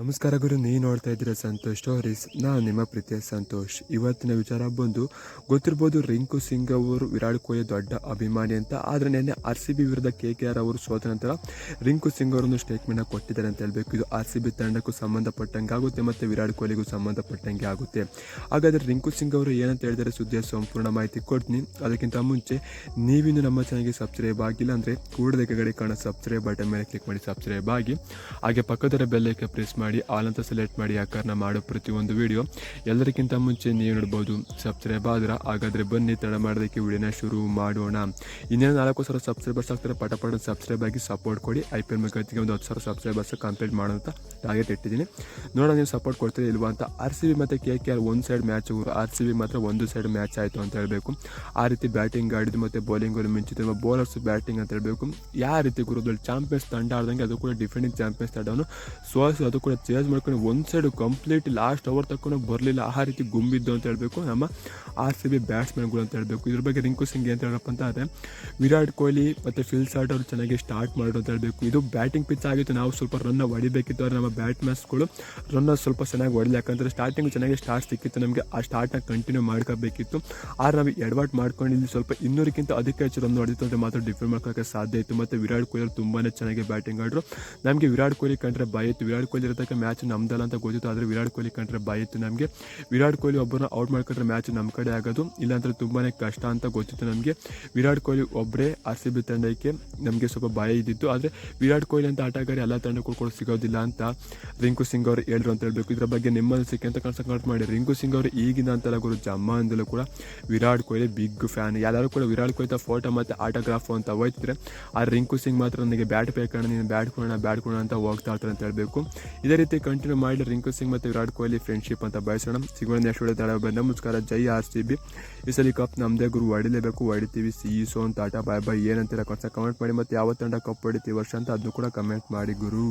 ನಮಸ್ಕಾರ ಗುರು ನೀ ನೋಡ್ತಾ ಇದ್ದೀರಾ ಸಂತೋಷ್ ಸ್ಟೋರೀಸ್. ನಾನು ನಿಮ್ಮ ಪ್ರೀತಿಯ ಸಂತೋಷ್. ಇವತ್ತಿನ ವಿಚಾರ ಬಂದು, ಗೊತ್ತಿರ್ಬೋದು ರಿಂಕು ಸಿಂಗ್ ಅವರು ವಿರಾಟ್ ಕೊಹ್ಲಿ ದೊಡ್ಡ ಅಭಿಮಾನಿ ಅಂತ, ಆದರೆ ನಿನ್ನೆ ಆರ್ ಸಿ ಬಿ ವಿರುದ್ಧ ಕೆ ಕೆ ಆರ್ ಅವರು ಸೋತ ನಂತರ ರಿಂಕು ಸಿಂಗ್ ಅವರೊಂದು ಸ್ಟೇಟ್ಮೆಂಟ್ ಕೊಟ್ಟಿದ್ದಾರೆ ಅಂತ ಹೇಳಬೇಕು. ಇದು ಆರ್ ಸಿ ಬಿ ತಂಡಕ್ಕೂ ಸಂಬಂಧಪಟ್ಟಂಗೆ ಆಗುತ್ತೆ ಮತ್ತು ವಿರಾಟ್ ಕೊಹ್ಲಿಗೂ ಸಂಬಂಧಪಟ್ಟಂಗೆ ಆಗುತ್ತೆ. ಹಾಗಾದರೆ ರಿಂಕು ಸಿಂಗ್ ಅವರು ಏನಂತ ಹೇಳಿದರೆ ಸುದ್ದಿಯ ಸಂಪೂರ್ಣ ಮಾಹಿತಿ ಕೊಡ್ತೀನಿ. ಅದಕ್ಕಿಂತ ಮುಂಚೆ, ನೀವಿನ್ನು ನಮ್ಮ ಚಾನಲ್ಗೆ ಸಬ್ಸ್ಕ್ರೈಬ್ ಆಗಿಲ್ಲ ಅಂದರೆ ಕೂಡಲೇ ಕಡೆ ಕಾಣೋ ಸಬ್ಸ್ಕ್ರೈಬ್ ಬಟನ್ ಮೇಲೆ ಕ್ಲಿಕ್ ಮಾಡಿ ಸಬ್ಸ್ಕ್ರೈಬ್ ಆಗಿ. ಹಾಗೆ ಪಕ್ಕದರ ಬೆಲ್ಲೈಕೆ ಪ್ರೆಸ್ ಮಾಡಿ ಆಲ್ ಅಂತ ಸೆಲೆಕ್ಟ್ ಮಾಡಿ ಯಾಕಂದ್ರೆ ನಾ ಮಾಡೋ ಪ್ರತಿಯೊಂದು ವಿಡಿಯೋ ಎಲ್ಲರಿಗಿಂತ ಮುಂಚೆ ನೀವು ನೋಡ್ಬೋದು ಸಬ್ಸ್ಕ್ರೈಬ್ ಆದ್ರೆ ಹಾಗಾದರೆ ಬನ್ನಿ, ತಡ ಮಾಡೋದಕ್ಕೆ ವಿಡಿಯೋನ ಶುರು ಮಾಡೋಣ. ಇನ್ನೇನು ನಾಲ್ಕು ಸಾವಿರ ಸಬ್ಸ್ಕ್ರೈಬರ್ಸ್ ಆಗ್ತಾರೆ ಪಟ ಪಟ ಸಬ್ಸ್ಕ್ರೈಬ್ ಆಗಿ ಸಪೋರ್ಟ್ ಕೊಡಿ. ಐ ಪಿ ಎಲ್ ಮಗತಿಗೆ ಒಂದು ಹತ್ತು ಸಾವಿರ ಸಬ್ಸ್ಕ್ರೈಬರ್ಸ್ ಕಂಪ್ಲೀಟ್ ಅಂತ ಟಾರ್ಗೆಟ್ ಇಟ್ಟಿದ್ದೀನಿ. ನೋಡೋಣ ನೀವು ಸಪೋರ್ಟ್ ಕೊಡ್ತೀರಿ ಇಲ್ವಾ ಅಂತ. ಆರ್ ಸಿ ಬಿ ಮತ್ತು ಕೆ ಕೆ ಆರ್ ಒಂದು side match R C B ಮಾತ್ರ ಒಂದು ಸೈಡ್ ಮ್ಯಾಚ್ ಆಯಿತು ಅಂತ ಹೇಳಬೇಕು. ಆ ರೀತಿ ಬ್ಯಾಟಿಂಗ್ ಆಡಿದ್ದು ಮತ್ತು ಬೌಲಿಂಗಲ್ಲಿ ಮಿಂಚಿದ್ರು ಬೌಲರ್ಸ್ ಬ್ಯಾಟಿಂಗ್ ಅಂತ ಹೇಳಬೇಕು. ಯಾವ ರೀತಿ ಗುರುದಲ್ಲಿ ಚಾಂಪಿಯನ್ಸ್ ತಂಡ ಆಡ್ದಂಗೆ ಅದು ಕೂಡ ಡಿಫೆಂಡಿಂಗ್ ಚಾಂಪಿಯನ್ಸ್ ತಂಡವನ್ನು ಸೋಲಿಸಿ ಅದು ಕೂಡ ಚೇಂಜ್ ಮಾಡ್ಕೊಂಡು ಒಂದು ಸೈಡ್ ಕಂಪ್ಲೀಟ್ ಲಾಸ್ಟ್ ಓವರ್ ತಕೊಂಡು ಬರಲಿಲ್ಲ. ಆ ರೀತಿ ಗುಂಬಿದ್ದು ಅಂತ ಹೇಳಬೇಕು. ನಮ್ಮ ಆರ್ ಸಿ ಬಿ ಬ್ಯಾಟ್ಸ್ಮನ್ಗಳು ಅಂತ ಹೇಳಬೇಕು. ಇದ್ರ ಬಗ್ಗೆ ರಿಂಕು ಸಿಂಗ್ ಅಂತ ಹೇಳಪ್ಪ ಅಂತ ಆದರೆ, ವಿರಾಟ್ ಕೊಹ್ಲಿ ಮತ್ತು ಫಿಲ್ ಸಾಟ್ ಅವರು ಚೆನ್ನಾಗಿ ಸ್ಟಾರ್ಟ್ ಮಾಡೋದು ಅಂತ ಹೇಳಬೇಕು. ಇದು ಬ್ಯಾಟಿಂಗ್ ಪಿಚ್ ಆಗಿತ್ತು. ನಾವು ಸ್ವಲ್ಪ ರನ್ನ ಹೊಡಿಬೇಕಿತ್ತು ಆದರೆ ನಮ್ಮ ಬ್ಯಾಟ್ಮನ್ಸ್ಗಳು ರನ್ನ ಸ್ವಲ್ಪ ಚೆನ್ನಾಗಿ ಹೊಡಿಲಿ. ಯಾಕಂದರೆ ಸ್ಟಾರ್ಟಿಂಗ್ ಚೆನ್ನಾಗಿ ಸ್ಟಾರ್ಟ್ ಸಿಕ್ಕಿತ್ತು. ನಮಗೆ ಆ ಸ್ಟಾರ್ಟ್ನ ಕಂಟಿನ್ಯೂ ಮಾಡ್ಕೋಬೇಕಿತ್ತು. ಆದ್ರೆ ನಾವು ಎಡವಾಟ್ ಮಾಡ್ಕೊಂಡು ಇಲ್ಲಿ ಸ್ವಲ್ಪ ಇನ್ನೂರಕ್ಕಿಂತ ಅಧಿಕ ಹೆಚ್ಚು ರನ್ ಹೊಡಿತು ಅಂದರೆ ಮಾತ್ರ ಡಿಫೆಂಡ್ ಮಾಡ್ಕೋಕ್ಕೆ ಸಾಧ್ಯ ಇತ್ತು. ಮತ್ತು ವಿರಾಟ್ ಕೊಹ್ಲಿ ಅವರು ಚೆನ್ನಾಗಿ ಬ್ಯಾಟಿಂಗ್ ಆಡ್ರು. ನಮಗೆ ವಿರಾಟ್ ಕೊಹ್ಲಿ ಕಂಡ್ರೆ ಭಯ ಇತ್ತು. ವಿರಾಟ್ ಕೊಹ್ಲಿ ಇರತಕ್ಕ ಮ್ಯಾಚ್ ನಮ್ದಲ್ಲ ಅಂತ ಗೊತ್ತಿತ್ತು, ಆದರೆ ವಿರಾಟ್ ಕೊಹ್ಲಿ ಕಂಡ್ರೆ ಇತ್ತು ನಮಗೆ. ವಿರಾಟ್ ಕೊಹ್ಲಿ ಒಬ್ಬರನ್ನ ಔಟ್ ಮಾಡ್ಕೊಂಡ್ರೆ ಮ್ಯಾಚ್ ನಮ್ಮ ಕಡೆ ಆಗೋದು, ಇಲ್ಲಾಂದ್ರೆ ತುಂಬಾ ಕಷ್ಟ ಅಂತ ಗೊತ್ತಿತ್ತು ನಮಗೆ. ವಿರಾಟ್ ಕೊಹ್ಲಿ ಒಬ್ಬರೇ ಆರ್ ಸಿ ಬಿ ತಂಡಕ್ಕೆ ನಮಗೆ ಸ್ವಲ್ಪ ಭಯ ಇದ್ದಿತ್ತು, ಆದರೆ ವಿರಾಟ್ ಕೊಹ್ಲಿ ಅಂತ ಆಟಗಾರ ಎಲ್ಲ ತಂಡಕ್ಕೂ ಕೂಡ ಸಿಗೋದಿಲ್ಲ ಅಂತ ರಿಂಕು ಸಿಂಗ್ ಅವರು ಹೇಳಿದ್ರು ಅಂತ ಹೇಳಬೇಕು. ಇದರ ಬಗ್ಗೆ ನಿಮ್ಮ ಅನಿಸಿಕೆ ಅಂತ ಕನ್ಸಲ್ಟ್ ಮಾಡಿ. ರಿಂಕು ಸಿಂಗ್ ಅವರು ಈಗಿನ ಅಂತಲ್ಲ ಗುರು ಜಮ್ಮಂದಲೂ ಕೂಡ ವಿರಾಟ್ ಕೊಹ್ಲಿ ಬಿಗ್ ಫ್ಯಾನ್ ಎಲ್ಲರೂ ಕೂಡ ವಿರಾಟ್ ಕೊಹ್ಲಿ ಫೋಟೋ ಮತ್ತು ಆಟೋಗ್ರಾಫ್ ಅಂತ ಹೋಯ್ತಿದ್ರೆ ಆ ರಿಂಕು ಸಿಂಗ್ ಮಾತ್ರ ನನಗೆ ಬ್ಯಾಟ್ ಬೇಕಣ್ಣ ನೀನು ಬ್ಯಾಟ್ ಕೊಡೋಣ ಬ್ಯಾಟ್ ಕೊಡೋಣ ಅಂತ ಹೋಗ್ತಾ ಇರ್ತಾರೆ ಅಂತ ಹೇಳ್ಬೇಕು. ಇದೇ ರೀತಿ ಕಂಟಿನ್ಯೂ ಮಾಡಿ ರಿಂಕು ಸಿಂಗ್ ಮತ್ತು ವಿರಾಟ್ ಕೊಹ್ಲಿ ಫ್ರೆಂಡ್ಶಿಪ್ ಅಂತ ಬಯಸೋಣ. ಸಿಗೋಣ ನೆಕ್ಸ್ಟ್ ವಿಡಿಯೋ ತಡ ಬಂದ ನಮಸ್ಕಾರ ಜೈ ಆರ್ ಸಿ ಬಿ. ಈ ಸಲ ಕಪ್ ನಮ್ಮದೇ ಗುರು. ಹೊಡಿಲೇಬೇಕು ಹೊಡಿತೀವಿ ಸಿ ಸೋ ಅಂತ ಆಟ ಬಾಯ್ ಬಾಯ್ ಏನಂತೀರ? ಕಮೆಂಟ್ ಮಾಡಿ. ಮತ್ತು ಯಾವ ತಂಡ ಕಪ್ ಹೊಡಿತೀವಿ ವರ್ಷ ಅಂತ ಅದನ್ನು ಕೂಡ ಕಮೆಂಟ್ ಮಾಡಿ ಗುರು.